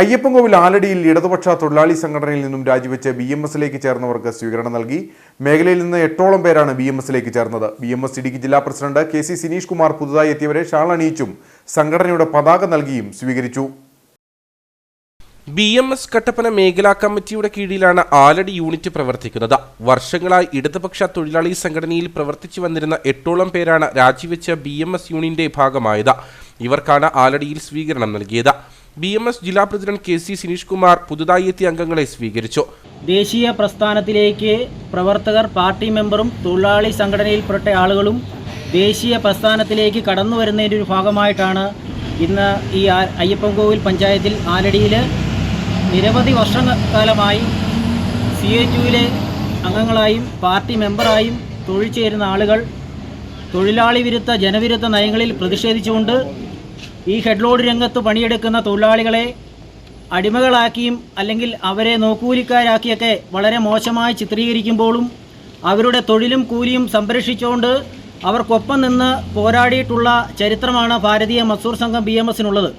അയ്യപ്പൻകോവിൽ ആലടിയിൽ ഇടതുപക്ഷ തൊഴിലാളി സംഘടനയിൽ നിന്നും രാജിവെച്ച് ബി എം എസിലേക്ക് ചേർന്നവർക്ക് സ്വീകരണം നൽകി. മേഖലയിൽ നിന്ന് എട്ടോളം പേരാണ് ബി എം എസിലേക്ക് ചേർന്നത്. ബി എം എസ് ഇടുക്കി ജില്ലാ president K C Sineesh Kumar പുതുതായി എത്തിയവരെ ഷാൾ അണിയിച്ചും സംഘടനയുടെ പതാക നൽകിയും സ്വീകരിച്ചു. ബി എം എസ് കട്ടപ്പന മേഖലാ കമ്മിറ്റിയുടെ കീഴിലാണ് ആലടി യൂണിറ്റ് പ്രവർത്തിക്കുന്നത്. വർഷങ്ങളായി ഇടതുപക്ഷ തൊഴിലാളി സംഘടനയിൽ പ്രവർത്തിച്ചു വന്നിരുന്ന എട്ടോളം പേരാണ് രാജിവെച്ച ബി എം എസ് യൂണിയന്റെ ഭാഗമായത്. ഇവർക്കാണ് ആലടിയിൽ സ്വീകരണം നൽകിയത്. ബി എം എസ് ജില്ലാ president K C Sineesh Kumar പുതുതായി എത്തിയ അംഗങ്ങളെ സ്വീകരിച്ചു. ദേശീയ പ്രസ്ഥാനത്തിലേക്ക് പ്രവർത്തകർ പാർട്ടി മെമ്പറും തൊഴിലാളി സംഘടനയിൽപ്പെട്ട ആളുകളും ദേശീയ പ്രസ്ഥാനത്തിലേക്ക് കടന്നു വരുന്നതിന്റെ ഒരു ഭാഗമായിട്ടാണ് ഇന്ന് ഈ അയ്യപ്പൻകോവിൽ പഞ്ചായത്തിൽ ആലടിയിൽ നിരവധി വർഷക്കാലമായി സി എ ടുവിലെ അംഗങ്ങളായും പാർട്ടി മെമ്പറായും തൊഴിൽ ചേരുന്ന ആളുകൾ തൊഴിലാളി വിരുദ്ധ ജനവിരുദ്ധ നയങ്ങളിൽ പ്രതിഷേധിച്ചുകൊണ്ട് ഈ ഹെഡ്ലോഡ് രംഗത്ത് പണിയെടുക്കുന്ന തൊഴിലാളികളെ അടിമകളാക്കിയും അല്ലെങ്കിൽ അവരെ നോക്കൂലിക്കാരാക്കിയൊക്കെ വളരെ മോശമായി ചിത്രീകരിക്കുമ്പോഴും അവരുടെ തൊഴിലും കൂലിയും സംരക്ഷിച്ചുകൊണ്ട് അവർക്കൊപ്പം നിന്ന് പോരാടിയിട്ടുള്ള ചരിത്രമാണ് ഭാരതീയ മസൂർ സംഘം ബി എം എസിനുള്ളത്.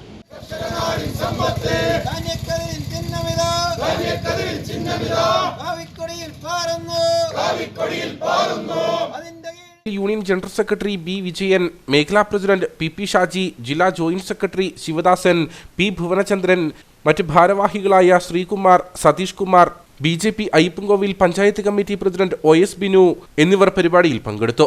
ചിഹ്നമിതാ. ചിഹ്നമിതാ. പാറുന്നു. പാറുന്നു. അതിന്റെ union general secretary B Vijayan മേഖലാ പ്രസിഡന്റ് പി പി ഷാജി ജില്ലാ joint secretary Sivadasan P Bhuvanachandran മറ്റ് ഭാരവാഹികളായ Sreekumar Satheesh Kumar B J P Ayyappancoil panchayat committee president O S Binu എന്നിവർ പരിപാടിയിൽ പങ്കെടുത്തു.